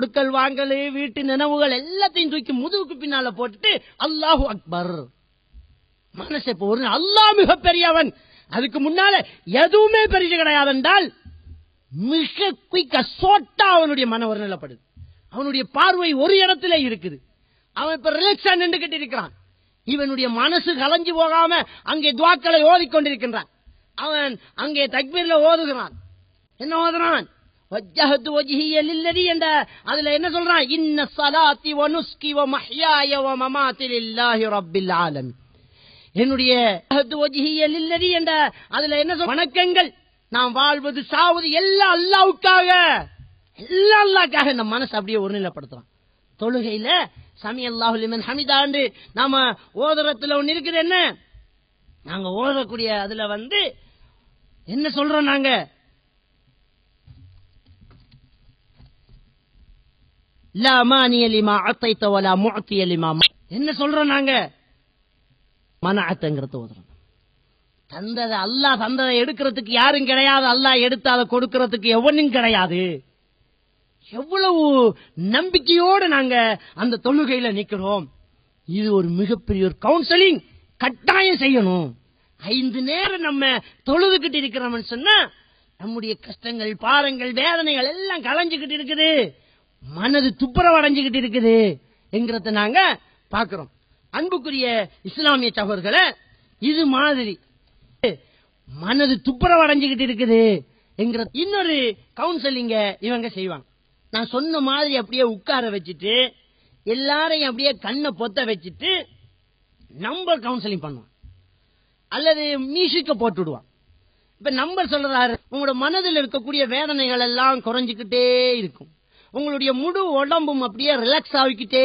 கொடுக்கல் வாங்கல் வீட்டு நினைவுகள் எல்லாத்தையும் தூக்கி முதுகுக்கு பின்னால போட்டுட்டு அல்லாஹு அக்பர். மனசு இப்ப ஒரு அல்லாஹ் மிக பெரியவன் அதுக்கு முன்னால எதுவுமே பெரிய கிடையாது என்றால் மிக குயிக்க சோட்டா அவனுடைய மன ஒருநிலைப்படுது அவனுடைய பார்வை ஒரு இடத்துல இருக்குது. அவன் இப்ப ரிலாக்ஸா நின்றுகிட்டு இருக்கிறான். இவனுடைய மனசு கலைஞ்சு போகாம அங்கே துவாக்களை ஓதிக்கொண்டிருக்கின்றான். அவன் அங்கே தக்பீர்ல ஓதுகிறான். என்ன ஓதுறான்? வஜ்ஜஹது வஜ்ஹிய லில்லதி என்ற அதுல என்ன சொல்றான்? இன்ன ஸலாத்தி வ நுஸ்கி வ மஹ்யாய வ மமாத்தி லில்லாஹி ரப்பில் ஆலமீன் என்னுடைய வஜ்ஜஹத்து வஜ்ஹிய லில்லதி என்ற அதுல என்ன சொல் வணக்கங்கள். நாம் வாழ்வது சாவது எல்லாம் அல்லாவுக்காக. எல்லாம் அல்லாஹ்க்காக. நம்ம மனசு அப்படியே ஒருநிலைப்படுத்துறான். தொழுகையில சமி அல்லாஹு லிமன் ஹமிதாண்டு நாம ஓதுறத்துல ஒண்ணு இருக்குது என்ன? நாங்க ஓதக்கூடிய அதுல வந்து என்ன சொல்றோம் நாங்க? லா மானிய லிமா என்ன சொல்றோம் நாங்க? மனஅத்தங்கிறத ஓதுறோம். தந்ததை அல்லாஹ் தந்ததை எடுக்கிறதுக்கு யாரும் கிடையாது. அல்லாஹ் எடுத்து அதை கொடுக்கிறதுக்கு எவனும் கிடையாது. எவ்வளவு நம்பிக்கையோடு நாங்க அந்த தொழுகையில நிக்கிறோம். இது ஒரு மிகப்பெரிய ஒரு கவுன்சிலிங் கட்டாயம் செய்யணும். ஐந்து நேரம் நம்ம தொழுதுகிட்டு இருக்கிறோம்னு சொன்னா நம்முடைய கஷ்டங்கள் பாரங்கள் வேதனைகள் எல்லாம் களைஞ்சுகிட்டு இருக்குது. மனது துப்புரவு அடைஞ்சுக்கிட்டு இருக்குது என்கிறத நாங்க பாக்குறோம் அன்புக்குரிய இஸ்லாமிய சகோதர்களை இது மாதிரி மனது துப்புரவு அடைஞ்சுக்கிட்டு இருக்குது என்கிற இன்னொரு கவுன்சிலிங்க இவங்க செய்வாங்க. நான் சொன்ன மாதிரி அப்படியே உட்கார வச்சுட்டு எல்லாரையும் அப்படியே கண்ணை பொத்த வச்சுட்டு நம்பர் கவுன்சிலிங் பண்ணுவான். அல்லது மியூசிக்க போட்டு விடுவான். இப்ப நம்பர் சொல்றாரு உங்களோட மனதில் இருக்கக்கூடிய வேதனைகள் எல்லாம் குறைஞ்சுக்கிட்டே இருக்கும். உங்களுடைய முழு உடம்பும் அப்படியே ரிலாக்ஸ் ஆகிக்கிட்டே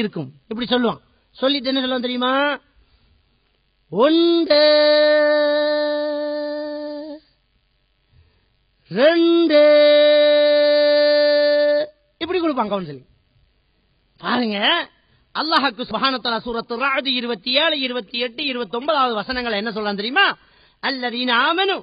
இருக்கும். இப்படி சொல்லுவான். சொல்லிட்டு என்ன சொல்லுவான் தெரியுமா? ஒன்று ரெண்டு இப்படி கொடுப்பான் கவுன்சிலிங் பாருங்க அல்லாஹாக்கு சுபஹானத்தலா சூரத்து ராஜு இருபத்தி ஏழு இருபத்தி எட்டு இருபத்தி ஒன்பதாவது வசனங்களை என்ன சொல்றான் தெரியுமா? அல்லதீன ஆமனு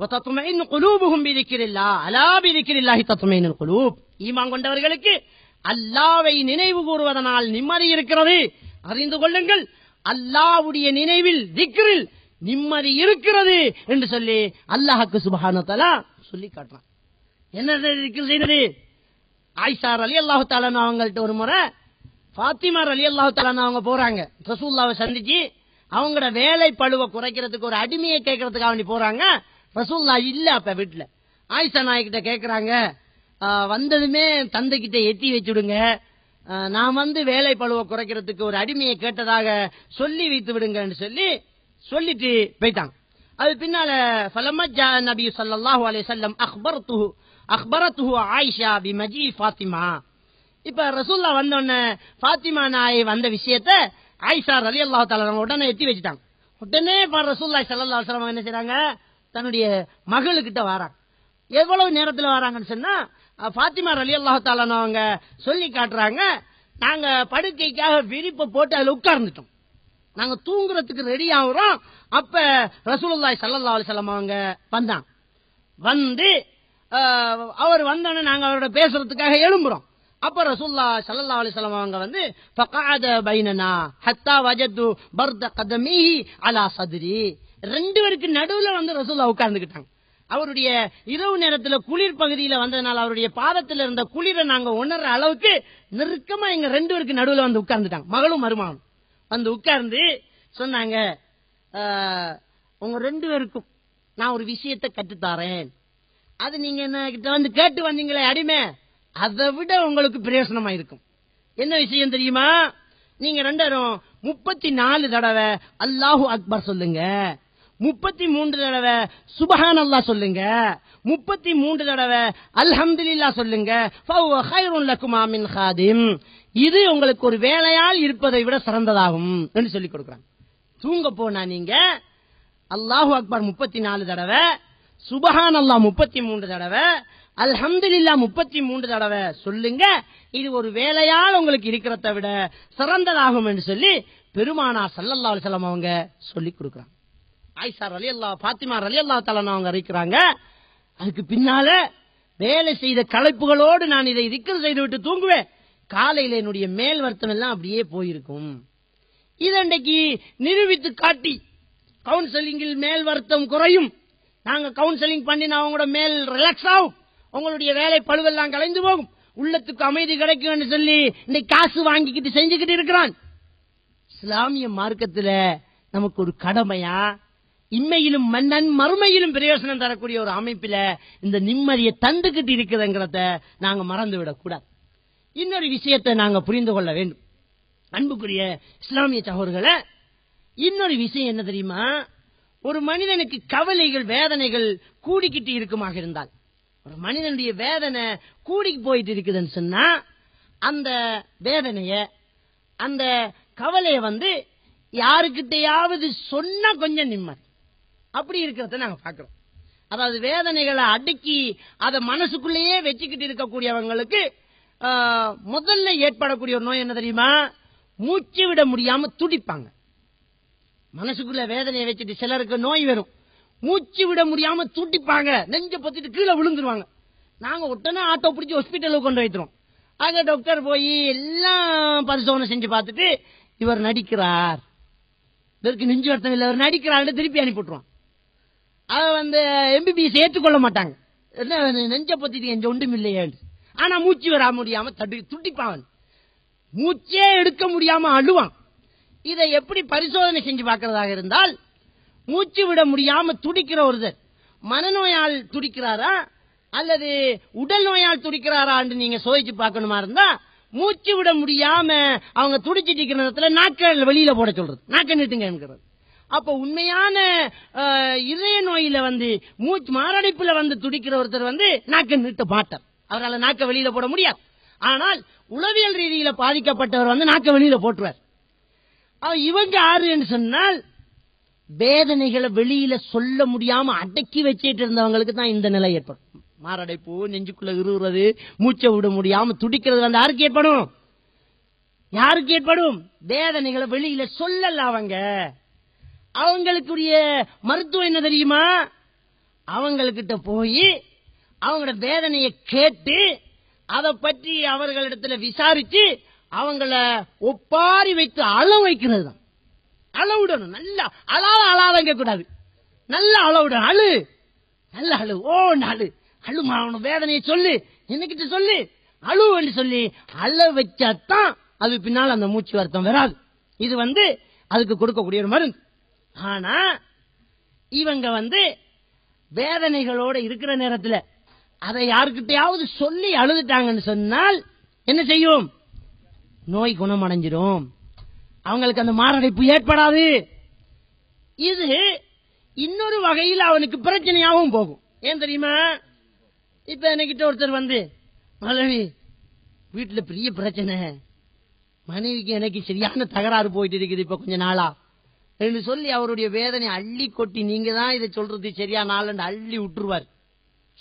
وتطمئن قلوبهم بذكر الله الا بذكر الله تطمئن القلوب ஈமான் கொண்டவர்களுக்கு அல்லாவை நினைவு கூறுவதனால் நிம்மதி இருக்கிறது அறிந்து கொள்ளுங்கள் அல்லாவுடைய நினைவில் திக்ரில் நிம்மதி இருக்கிறது என்று சொல்லி அல்லாஹுக்கு சுபஹானத்தலா சொல்லி காட்டுறான் என்ன திக்ர் செய்தது ஆயிஷார் அலி அல்லாஹு தாலான் அவங்கள்ட்ட ஒரு முறை ஃபாத்திமா அலி அல்லாஹு தாலான் அவங்க போறாங்க ரசூல்லாவை சந்திச்சு அவங்களோட வேலை பழுவை குறைக்கிறதுக்கு ஒரு அடிமையை கேட்கறதுக்காக வேண்டி போறாங்க ரசூல்லா இல்ல அப்ப வீட்டுல. ஆயிஷா நாய்கிட்ட கேக்குறாங்க வந்ததுமே தந்தை கிட்ட எத்தி வச்சுடுங்க. நான் வந்து வேலை பழுவை குறைக்கிறதுக்கு ஒரு அடிமையை கேட்டதாக சொல்லி வைத்து விடுங்கன்னு சொல்லி சொல்லிட்டு போயிட்டாங்க. அது பின்னால ஃபலமா ஜா நபி அலே அலைஹி அக்பர் அக்பர்துஹு அக்பரத்துஹு ஆயிஷா பிமஜி ஃபாத்திமா. இப்ப ரசூல்லா வந்தோடனே ஃபாத்திமா நாய் வந்த விஷயத்த ஆயிஷா ரலியல்லாஹு தஆலா உடனே எத்தி வச்சுட்டாங்க. உடனே ரசூல்லா சல்லா என்ன செய்யறாங்க தன்னுடைய மகளுக்கிட்ட வராங்க. எவ்வளவு நேரத்தில் வராங்கன்னு சொன்னா பாத்திமா ஃபாத்திமா ரலியல்லாஹு அவங்க சொல்லி காட்டுறாங்க நாங்க படுக்கைக்காக விரிப்பை போட்டு அதுல உட்கார்ந்துட்டோம். நாங்க தூங்குறதுக்கு ரெடி ஆகுறோம். அப்ப ரசூலுல்லாஹி சல்லா அலிசல்லாம் அவங்க வந்தாங்க. வந்து அவர் வந்தோடனே நாங்க அவரோட பேசுறதுக்காக எழும்புறோம். அப்ப ரசூல்லா சல்லா அலைஹி அவங்க வந்து பகாத பைனனா ஹத்தா வஜது பர்த கதமி அலா சதுரி. ரெண்டு பேருக்கு நடுவுல வந்து ரசூல்லா உட்கார்ந்துக்கிட்டாங்க. அவருடைய இரவு நேரத்துல குளிர் பகுதியில வந்ததுனால அவருடைய பாதத்துல இருந்த குளிரை நாங்க உணர்ற அளவுக்கு நெருக்கமா எங்க ரெண்டு பேருக்கு நடுவுல வந்து உட்கார்ந்துட்டாங்க. மகளும் மருமகனும் வந்து உட்கார்ந்து சொன்னாங்க உங்கள் உங்க ரெண்டு பேருக்கும் நான் ஒரு விஷயத்தை கற்றுத்தாரேன். அது நீங்க என்ன கிட்ட வந்து கேட்டு வந்தீங்களே அடிமை? அதை விட உங்களுக்கு பிரயோசனமா இருக்கும். என்ன விஷயம் தெரியுமா? நீங்க ரெண்டரும் முப்பத்தி நாலு தடவை அல்லாஹு அக்பர் சொல்லுங்க. முப்பத்தி மூன்று தடவை சுபஹான் அல்லா சொல்லுங்க. முப்பத்தி மூன்று தடவை அல்ஹம்துல்லா சொல்லுங்க. ஃபஹுவ ஹாதிம். இது உங்களுக்கு ஒரு வேலையால் இருப்பதை விட சிறந்ததாகும் என்று சொல்லிக் கொடுக்குறாங்க. தூங்க போனா நீங்க அல்லாஹு அக்பர் முப்பத்தி நாலு தடவை சுபஹான் அல்லா முப்பத்தி மூன்று தடவை அல்ஹம்துல்லா முப்பத்தி மூன்று தடவை சொல்லுங்க. இது ஒரு வேலையால் உங்களுக்கு இருக்கிறத விட சிறந்ததாகும் என்று சொல்லி பெருமானா சல்லல்லா அலிசல்லாம் அவங்க சொல்லிக் கொடுக்குறாங்க. ஆயிஷா அலி அல்லா பாத்திமா அலி அல்லா தலன் அவங்க அறிக்கிறாங்க அதுக்கு பின்னால வேலை செய்த களைப்புகளோடு நான் இதை திக்கல் செய்து விட்டு தூங்குவேன். காலையில என்னுடைய மேல் வருத்தம் எல்லாம் அப்படியே போயிருக்கும். இதண்டைக்கு நிரூபித்து காட்டி கவுன்சிலிங்கில் மேல் வருத்தம் குறையும். நாங்க கவுன்சிலிங் பண்ணி நான் உங்களோட மேல் ரிலாக்ஸ் ஆகும். உங்களுடைய வேலை பழுவெல்லாம் கலைந்து போகும். உள்ளத்துக்கு அமைதி கிடைக்கும் என்று சொல்லி இன்னைக்கு காசு வாங்கிக்கிட்டு செஞ்சுக்கிட்டு இருக்கிறான். இஸ்லாமிய மார்க்கத்துல நமக்கு ஒரு கடமையா இம்மையிலும் மன்னன் மறுமையிலும் பிரயோசனம் தரக்கூடிய ஒரு அமைப்பில இந்த நிம்மதியை தந்துகிட்டு இருக்குதுங்கிறத நாங்க மறந்து விடக்கூடாது இன்னொரு விஷயத்தை நாங்க புரிந்து கொள்ள வேண்டும். அன்புக்குரிய இஸ்லாமிய சகோதரர்களை இன்னொரு விஷயம் என்ன தெரியுமா? ஒரு மனிதனுக்கு கவலைகள் வேதனைகள் கூடிக்கிட்டு இருக்குமாக இருந்தால் ஒரு மனிதனுடைய வேதனை கூடி போயிட்டு இருக்குதுன்னு சொன்னா அந்த வேதனைய அந்த கவலையை வந்து யாருக்கிட்டையாவது சொன்னா கொஞ்சம் நிம்மதி. அப்படி இருக்கிறத நாங்க பார்க்கிறோம். அதாவது வேதனைகளை அடக்கி அதை மனசுக்குள்ளேயே வச்சுக்கிட்டு இருக்கக்கூடியவங்களுக்கு முதல்ல ஏற்படக்கூடிய ஒரு நோய் என்ன தெரியுமா? மூச்சு விட முடியாம துடிப்பாங்க. மனசுக்குள்ள வேதனையை வச்சுட்டு சிலருக்கு நோய் வரும். மூச்சு விட முடியாம துடிப்பாங்க. நெஞ்ச பத்திட்டு கீழே விழுந்துருவாங்க. நாங்க உடனே ஆட்டோ பிடிச்சி ஹாஸ்பிட்டலுக்கு கொண்டு வைத்துறோம் ஆக டாக்டர் போய் எல்லாம் பரிசோதனை செஞ்சு பார்த்துட்டு இவர் நடிக்கிறார். இதற்கு நெஞ்சு வருத்தம் இல்லை. இவர் நடிக்கிறார்னு திருப்பி அனுப்பிவிட்டுருவான். அதை வந்து எம்பிபிஎஸ் ஏற்றுக்கொள்ள மாட்டாங்க. என்ன நெஞ்ச பத்திட்டு என் ஒன்றும் இல்லையே ஆனா மூச்சு வர முடியாம தடு துட்டிப்பான். மூச்சே எடுக்க முடியாம அழுவான். இதை எப்படி பரிசோதனை செஞ்சு பார்க்கறதாக இருந்தால் மூச்சு விட முடியாம துடிக்கிற ஒருத்தர் மனநோயால் துடிக்கிறாரா அல்லது உடல் நோயால் துடிக்கிறாரான்னு நீங்க சோதிச்சு பார்க்கணுமா இருந்தா மூச்சு விட முடியாம அவங்க துடிச்சிட்டு இருக்கிற நேரத்தில் நாக்க வெளியில போட சொல்றது. நாக்க நீட்டுங்கிறது அப்ப உண்மையான இதய நோயில வந்து மூச்சு மாரடைப்புல வந்து துடிக்கிற ஒருத்தர் வந்து நாக்க நிட்டு மாட்டார். அவரால் நாக்க வெளியில போட முடியாது. ஆனால் உளவியல் ரீதியில பாதிக்கப்பட்டவர் வந்து நாக்க வெளியில போட்டுருவார். இவங்க ஆறு என்று சொன்னால் வேதனைகளை வெளியில சொல்ல முடியாம அடக்கி வச்சிட்டு இருந்தவங்களுக்கு தான் இந்த நிலை ஏற்படும். மாரடைப்பு நெஞ்சுக்குள்ள இருவுறது மூச்சை விட முடியாம துடிக்கிறது வந்து யாருக்கு ஏற்படும்? யாருக்கு ஏற்படும்? வேதனைகளை வெளியில சொல்லல அவங்க. அவங்களுக்குரிய மருத்துவம் என்ன தெரியுமா? அவங்கக்கிட்ட போய் அவங்களோட வேதனையை கேட்டு அதை பற்றி அவர்களிடத்துல விசாரிச்சு அவங்கள ஒப்பாரி வைத்து அளவு வைக்கிறது தான் அளவுடணும் நல்லா அழாத அழாதங்க கூடாது நல்லா அளவுடணும் அழு. நல்ல அழு. ஓ அழு. அழுமா அவனு வேதனையை சொல்லு. என்னகிட்ட சொல்லு. அழுவன்னு சொல்லி அழ வச்சாதான் அது பின்னால் அந்த மூச்சு வருத்தம் வராது. இது வந்து அதுக்கு கொடுக்கக்கூடிய ஒரு மருந்து. ஆனா இவங்க வந்து வேதனைகளோட இருக்கிற நேரத்தில் அதை யாருக்கிட்டையாவது சொல்லி அழுதுட்டாங்கன்னு சொன்னால் என்ன செய்யும்? நோய் குணமடைஞ்சிரும். அவங்களுக்கு அந்த மாரடைப்பு ஏற்படாது. இது இன்னொரு வகையில் அவனுக்கு பிரச்சனையாகவும் போகும். ஏன் தெரியுமா? இப்ப என்கிட்ட ஒருத்தர் வந்து மனைவி வீட்டுல பெரிய பிரச்சனை. மனைவிக்கு எனக்கு சரியான தகராறு போயிட்டு இருக்குது இப்ப கொஞ்ச நாளா? என்று சொல்லி அவருடைய வேதனை அள்ளி கொட்டி நீங்க தான் இதை சொல்றது சரியா? நாள் அள்ளி விட்டுருவார்.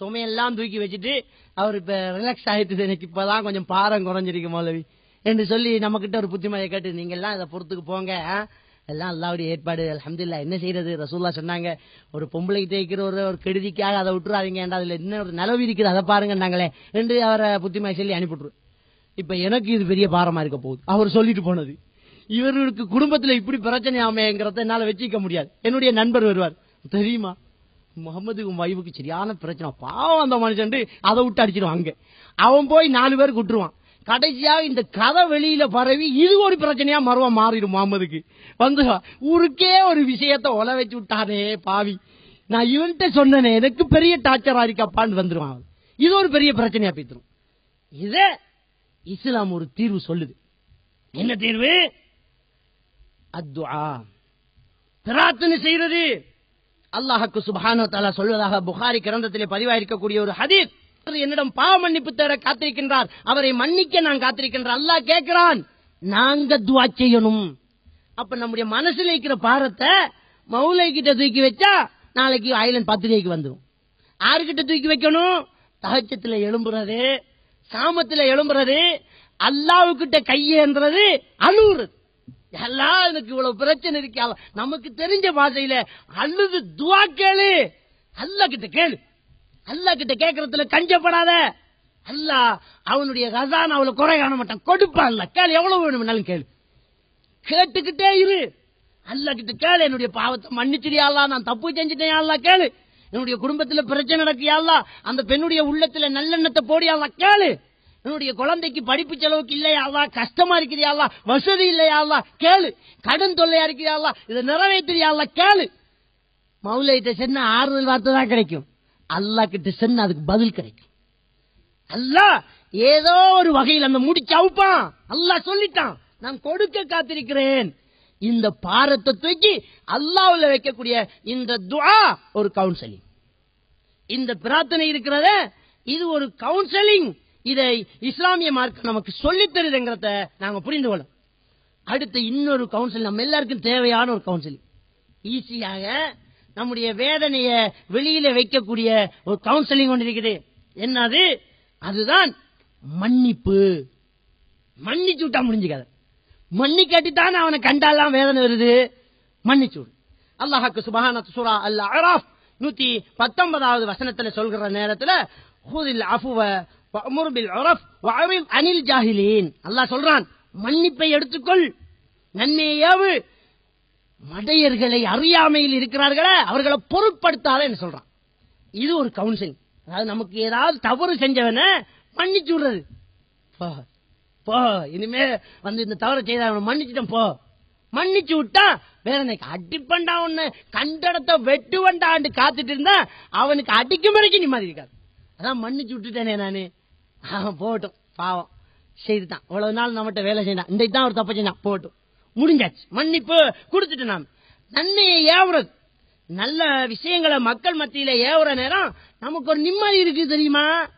சுமையெல்லாம் தூக்கி வச்சுட்டு அவர் இப்ப ரிலாக்ஸ் ஆயிட்டு எனக்கு இப்பதான் கொஞ்சம் பாரம் குறைஞ்சிருக்கு மௌலவி. என்று சொல்லி நம்ம கிட்ட ஒரு புத்திமதியை கேட்டு நீங்க எல்லாம் இதை பொறுத்துக்கு போங்க. எல்லாம் அல்லாவுடைய ஏற்பாடு. அலமதுல்லா என்ன செய்யறது? ரசூல்லா சொன்னாங்க ஒரு பொம்பளைக்கு தேய்க்கிற ஒரு ஒரு கெடுதிக்காக அதை விட்டுறாதீங்க. அதுல என்ன ஒரு நிலவு இருக்குது? அதை பாருங்கன்னாங்களே என்று அவரை புத்திமதி சொல்லி அனுப்பிவிட்டுரு. இப்ப எனக்கு இது பெரிய பாரமா இருக்க போகுது. அவர் சொல்லிட்டு போனது. இவருக்கு குடும்பத்தில் இப்படி பிரச்சனை ஆமைங்கிறத என்னால் வச்சிக்க முடியாது. என்னுடைய நண்பர் வருவார். தெரியுமா? முகமது வைவுக்கு சரியான பிரச்சனை. பாவம் அந்த மனுஷன் அதை விட்டு அடிச்சிருவான் அங்க. அவன் போய் நாலு பேருக்கு விட்டுருவான் கடைசியா இந்த கதை வெளியில பரவி இது ஒரு பிரச்சனையா மறுவா மாறிடும் முகமதுக்கு வந்து ஊருக்கே ஒரு விஷயத்த ஒல வச்சு விட்டானே பாவி. நான் இவன்கிட்ட சொன்னேனே எனக்கு பெரிய டார்ச்சரா இருக்காப்பான்னு வந்துருவான் அவன். இது ஒரு பெரிய பிரச்சனையா பேத்துரும் இத இஸ்லாம் ஒரு தீர்வு சொல்லுது. என்ன தீர்வு? அத்துஆ. பிரார்த்தனை செய்யறது அல்லாஹுக்கு சுப்ஹானஹு வ தஆலா சொல்வதாக புகாரி கிரந்தத்திலே பதிவாயிருக்கக்கூடிய ஒரு ஹதீஸ். என்னிடம் பாவ மன்னிப்பு தேட காத்திருக்கின்றார். அவரை மன்னிக்க நான் காத்திருக்கின்ற அல்லாஹ் கேட்கிறான் நாங்க துவா செய்யணும். அப்ப நம்முடைய மனசுல இருக்கிற பாரத்தை மௌலை கிட்ட தூக்கி வச்சா நாளைக்கு ஐலண்ட் பத்திரிகைக்கு வந்துடும் யாருக்கிட்ட தூக்கி வைக்கணும்? தகச்சத்துல எழும்புறது சாமத்துல எழும்புறது அல்லாவுக்கிட்ட கையேன்றது அழுகுறது எல்லாம் எனக்கு இவ்வளவு பிரச்சனை இருக்கா நமக்கு தெரிஞ்ச பாஷையில அல்லது துவா கேளு. அல்ல கிட்ட கேளு. அல்லாஹ் கிட்ட கேட்கறதுல கஞ்சப்படாத. அல்லா அவனுடைய கசான் அவளை குறை காண மாட்டான். கொடுப்பான் அல்ல கேளு எவ்வளவு வேணும்னாலும் கேளு. கேட்டுக்கிட்டே இரு. அல்லா கிட்ட கேளு என்னுடைய பாவத்தை மன்னிச்சிடியா நான் தப்பு செஞ்சுட்டேன் கேளு. என்னுடைய குடும்பத்துல பிரச்சனை நடக்கியாலா அந்த பெண்ணுடைய உள்ளத்துல நல்லெண்ணத்தை போடியாலா கேளு. என்னுடைய குழந்தைக்கு படிப்பு செலவுக்கு இல்லையாவா கஷ்டமா இருக்கிறியா வசதி இல்லையாளா கேளு. கடன் தொல்லையா இருக்கிறியாளா இதை நிறைவேற்றியா கேளு. மவுலைகிட்ட சென்ன ஆறுதல் வார்த்தை தான் கிடைக்கும். அல்லாஹ் கிட்ட சென்ன அதுக்கு பதில் கிடைக்கும். அல்லா ஏதோ ஒரு வகையில் அந்த முடிச்சு அவுப்பான் அல்லாஹ் சொல்லிட்டான். நான் கொடுக்க காத்திருக்கிறேன். இந்த பாரத்தை தூக்கி அல்லாவில் வைக்கக்கூடிய இந்த துவா ஒரு கவுன்சிலிங் இந்த பிரார்த்தனை இருக்கிறத இது ஒரு கவுன்சிலிங் இதை இஸ்லாமிய மார்க் நமக்கு சொல்லித் தருதுங்கிறத நாங்க புரிந்து கொள்ளும் அடுத்து இன்னொரு கவுன்சில் நம்ம எல்லாருக்கும் தேவையான ஒரு கவுன்சிலிங் ஈஸியாக நம்முடைய வேதனைய வெளியில வைக்கக்கூடிய ஒரு கவுன்சிலிங் ஒன்று இருக்குது. என்னது? அதுதான் மன்னிப்பு. மன்னிச்சு விட்டா முடிஞ்சுக்காத. மன்னிக்காட்டித்தான் அவனை கண்டாலாம் வேதனை வருது. மன்னிச்சு விடு. அல்லாஹாக்கு சுபஹான சுரா அல்ல அராஃப் நூத்தி பத்தொன்பதாவது வசனத்துல சொல்கிற நேரத்துல ஹுதில் அஃபுவ வஅமுர் அனில் ஜாஹிலீன் அல்லாஹ் சொல்றான் மன்னிப்பை எடுத்துக்கொள். நன்மையாவு மடையர்களை அறியாமையில் இருக்கிறார்களே அவர்களை பொருட்படுத்தாத என்ன சொல்றான். இது ஒரு கவுன்சிலிங் அதாவது நமக்கு ஏதாவது தவறு செஞ்சவன மன்னிச்சு விடுறது. போ போ இனிமே வந்து இந்த தவறு செய்த மன்னிச்சுட்டேன் போ. மன்னிச்சு விட்டா வேற எனக்கு அடிப்பண்டா ஒண்ணு கண்டடத்தை வெட்டுவண்டாண்டு காத்துட்டு இருந்தா அவனுக்கு அடிக்கும் வரைக்கும் நிம்மதி இருக்காது. அதான் மன்னிச்சு விட்டுட்டேனே நானு. அவன் போகட்டும் பாவம். செய்துட்டான். இவ்வளவு நாள் நம்மகிட்ட வேலை செய்யலாம் இன்றைக்கு தான் ஒரு தப்பு செய்யலாம் போகட்டும். முடிஞ்சாச்சு. மன்னிப்பு கொடுத்துட்டு நாம். நன்மையை ஏவுறது. நல்ல விஷயங்களை மக்கள் மத்தியில ஏவுற நேரம் நமக்கு ஒரு நிம்மதி இருக்கு தெரியுமா?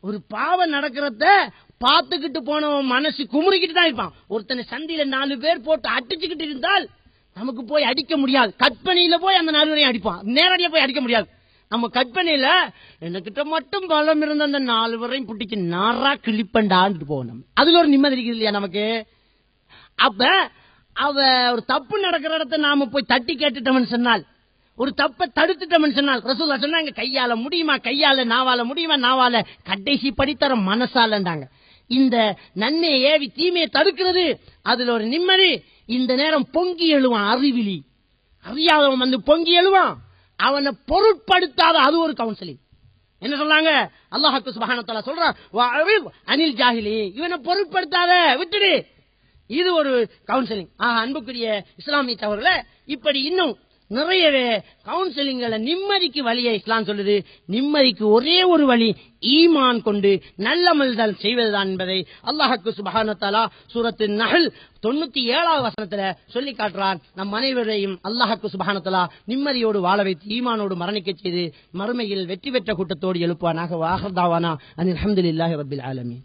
ஒரு பாவம் நடக்கிறத பார்த்துக்கிட்டு போனவன் மனசு குமுறிக்கிட்டு தான் இருப்பான். ஒருத்தனை சந்தியில நாலு பேர் போட்டு அடிச்சுக்கிட்டு இருந்தால் நமக்கு போய் அடிக்க முடியாது. கற்பனையில போய் அந்த நாலு பேரையும் அடிப்பான். நேரடியா போய் அடிக்க முடியாது. நம்ம கற்பனையில என்கிட்ட மட்டும் பலம் இருந்த அந்த நாலு வரையும் பிடிச்சி நாரா கிளிப்பண்டாண்டு போகணும் அதுல ஒரு நிம்மதி இருக்குது இல்லையா நமக்கு? அப்ப அவ ஒரு தப்பு நடக்கிற இடத்த நாம போய் தட்டி கேட்டுட்டோம்னு சொன்னால் ஒரு தப்பை தடுத்துட்டோம்னு சொன்னால் ரசூல்லா சொன்னாங்க கையால முடியுமா கையால நாவால முடியுமா நாவால கடைசி படித்தர மனசாலண்டாங்க இந்த நன்மையை ஏவி தீமையை தடுக்கிறது அதுல ஒரு நிம்மதி இந்த நேரம் பொங்கி எழுவான் அறிவிலி. அறியாதவன் வந்து பொங்கி எழுவான். அவனை பொருட்படுத்தாத அது ஒரு கவுன்சிலிங் என்ன சொல்றாங்க? அல்லாஹாக்கு சுபஹானத்தால சொல்றான் அனில் ஜாஹிலி. இவனை பொருட்படுத்தாத விட்டுடு. இது ஒரு கவுன்சிலிங் ஆக அன்புக்குரிய இஸ்லாமிய தவறுல இப்படி இன்னும் நிறையவே கவுன்சிலிங்களை நிம்மதிக்கு வழியை இஸ்லாம் சொல்லுது. நிம்மதிக்கு ஒரே ஒரு வழி ஈமான் கொண்டு நல்லமல்தல் செய்வதுதான் என்பதை அல்லாஹுக்கு சுபஹானத்தாலா சூரத்து நகல் தொண்ணூத்தி ஏழாவது வசனத்துல சொல்லி காட்டுறான் நம் அனைவரையும் அல்லாஹுக்கு சுபஹானத்தலா நிம்மதியோடு வாழ வைத்து ஈமானோடு மரணிக்க செய்து மறுமையில் வெற்றி பெற்ற கூட்டத்தோடு எழுப்புவானாக. வாகர்தாவானா அனில் அஹமதுல்லாஹி ரபில் ஆலமீன்.